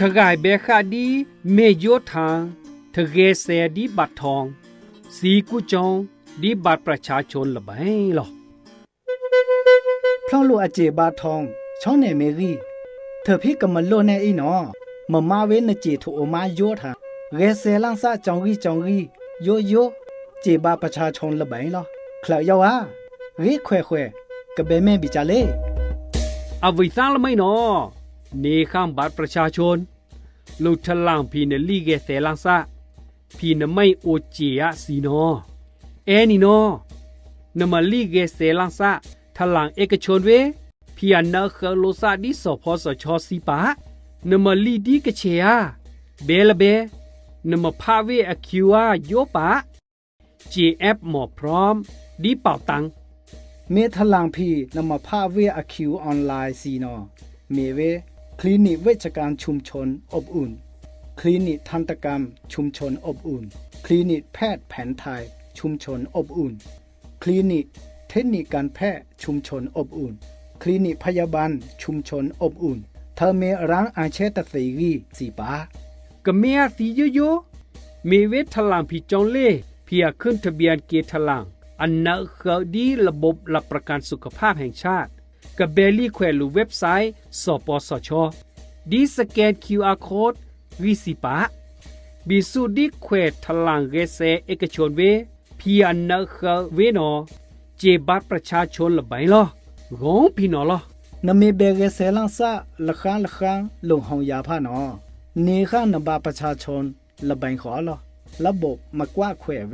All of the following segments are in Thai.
ทกายเบคาดีเมโยทางทเกเซดีบัตรทอง สีกุจองดีบัตรประชาชนละไบหรอเพราะลูกอาเจบาทอง ช่องเนเมรีเธอพี่กำมันโลแน่อีหนอมมาเวนเจถูโอมาโยทาเรเซลังซาจองรีจองรีโยโยเจบาประชาชนละไบลอคลายาวารีแควแควกะเบแม่บิจาเล่เอาไว้สร้างละไม่นอ เนข้ามบัตรประชาชนลูกทะลังพีเนลี่เกเซลังซาพีเนไม่โอเจียสีนอเอนี่นอนมาลี่เกเซลังซาทะลังเอกชนเวพีอันนาเคโลซาดิสพอสชอสีปานมาลี่ดีกเชียเบลเบนมาพาเวอคิวอาโยปะ GF หมอพร้อม ดีเป่าตัง เมทลังพีนมาภาพเวอคิวออนไลน์ซีนอ เมเว คลินิกเวชการชุมชนอบอุ่น คลินิกทันตกรรม ชุมชนอบอุ่น คลินิกแพทย์แผนไทย ชุมชนอบอุ่น คลินิกเทคนิคการแพทย์ชุมชนอบอุ่น คลินิกพยาบาลชุมชนอบอุ่น เธอเมร้างอาเชตสีรีสีปากะเมียสีโยโยเมเวททลังพี่จองเล่เพียขึ้นทะเบียนเกียรทลังอันนักเคดีระบบหลักประกันสุขภาพแห่งชาติ กะเบลลี่แขวลูเว็บไซต์ สปสช ดีสแกน QR Code วิสิปะบิสุดีแขวทลังเกษเอกชนเวเพียนักเคเวนอ เจบัตรประชาชนละไบลองงพี่นอลอ นเมเบเกเซลังซาละค้างละค้างลงหองยาผ้านอเนข้างนบาประชาชนละบังขอลอระบบมากว่าแขวเว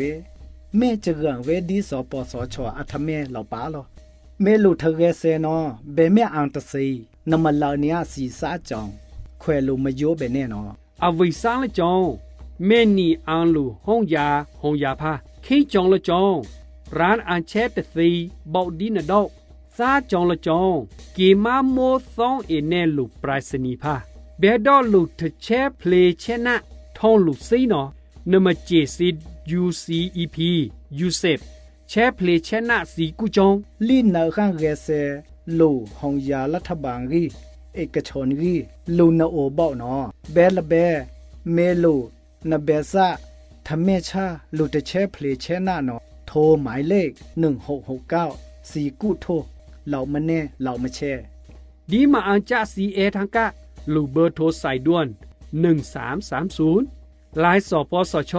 แม่จะเรื่องเวดีสปสชอัทเมเหล่าป้าลอ မေလူထရဲဆဲနော်ဘဲမြအန်တစီနမလာနီယာစီစာကြောင်ခွဲလူမယိုးပဲနဲ့နော်အဝိစားလကြောင်မဲနီအန်လူဟုံယာဟုံယာဖာခိကြောင်လကြောင်ရန်အန်ချဲတစီဘောက်ဒီနဒေါစာကြောင်လကြောင်ကေမမိုးသောင်းအင်းနဲ့လူပရိုက်စနီဖာဘဲတော့လူထချဲဖလေချဲနာထုံးလူစိနော်နမကျေစီ UCEP USEP เชฟเพลเชนาสีกุจงลีนนาข้างเกเซลู่หองยารัฐบาลรีเอกชนรีลูนาโอเบาเนาะเบลเบเมลูนาเบซาทำเมชาลูจะแชฟเพลเชนาเนาะโทรหมายเลขหนึ่งหกหกเก้าสีกู้โทรเหล่ามันแน่เหล่ามาแช่ดีมาอังจ้าซีเอทางกะลูเบอร์โทรใส่ด่วนหนึ่งสามสามศูนย์ ลายสปสช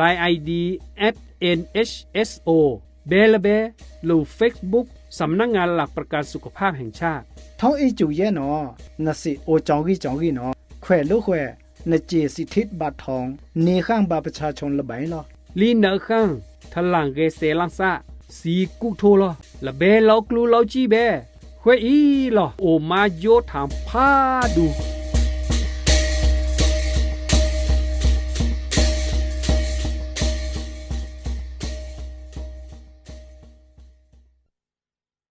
ลาย ID at nhso เบลเบลูเฟซบุ๊กสำนักงงานหลักประกันสุขภาพแห่งชาติท้องอีจุเย่เนาะนสิโอจองกี้จองกี้เนาะแขวลูกแขวนเจสิทธิบัตรทองนีข้างบาประชาชนระบายเนาะลีเนอข้างทลังเกเสลังซะสีกุกโทลอละเบลากลูเลาจีเบ้แขวอีลอโอมาโยถามพาดู